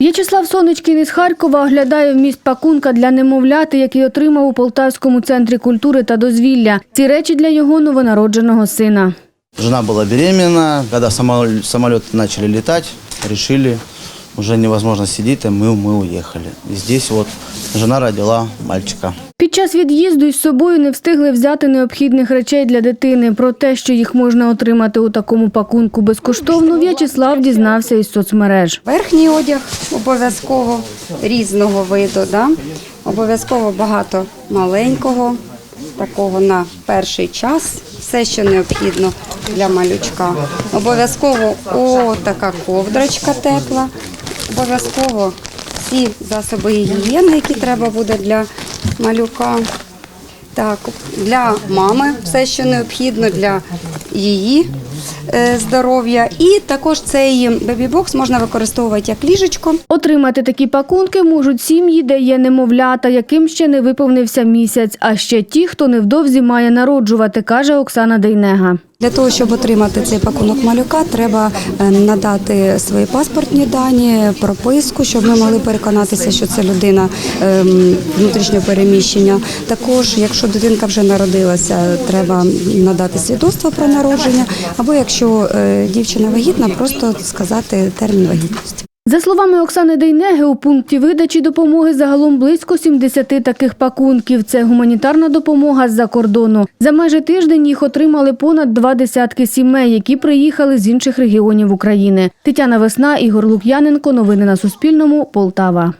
В'ячеслав Сонечкін із Харкова оглядає вміст пакунка для немовляти, який отримав у Полтавському центрі культури та дозвілля. Ці речі для його новонародженого сина. Жена була беременна, коли самоліт почали літати, решили, уже невозможно сидеть, и мы, мы уехали. И здесь вот жена родила мальчика. Під час від'їзду із собою не встигли взяти необхідних речей для дитини. Про те, що їх можна отримати у такому пакунку безкоштовно, В'ячеслав дізнався із соцмереж. Верхній одяг обов'язково різного виду, да? обов'язково багато маленького, такого на перший час, все, що необхідно для малючка. Обов'язково о, така ковдрочка тепла, обов'язково всі засоби гігієни, які треба буде для малюка. Так, для мами все, що необхідно для її е, здоров'я. І також цей бебі-бокс можна використовувати як ліжечко. Отримати такі пакунки можуть сім'ї, де є немовлята, яким ще не виповнився місяць, а ще ті, хто невдовзі має народжувати, каже Оксана Дейнега. Для того, щоб отримати цей пакунок малюка, треба е, надати свої паспортні дані, прописку, щоб ми могли переконатися, що це людина ем, внутрішнього переміщення. Також, якщо дитинка вже народилася, треба надати свідоцтво про народження, або якщо е, дівчина вагітна, просто сказати термін вагітності. За словами Оксани Дейнеги, у пункті видачі допомоги загалом близько 70 таких пакунків. Це гуманітарна допомога з-за кордону. За майже тиждень їх отримали понад два десятки сімей, які приїхали з інших регіонів України. Тетяна Весна, Ігор Лук'яненко. Новини на Суспільному. Полтава.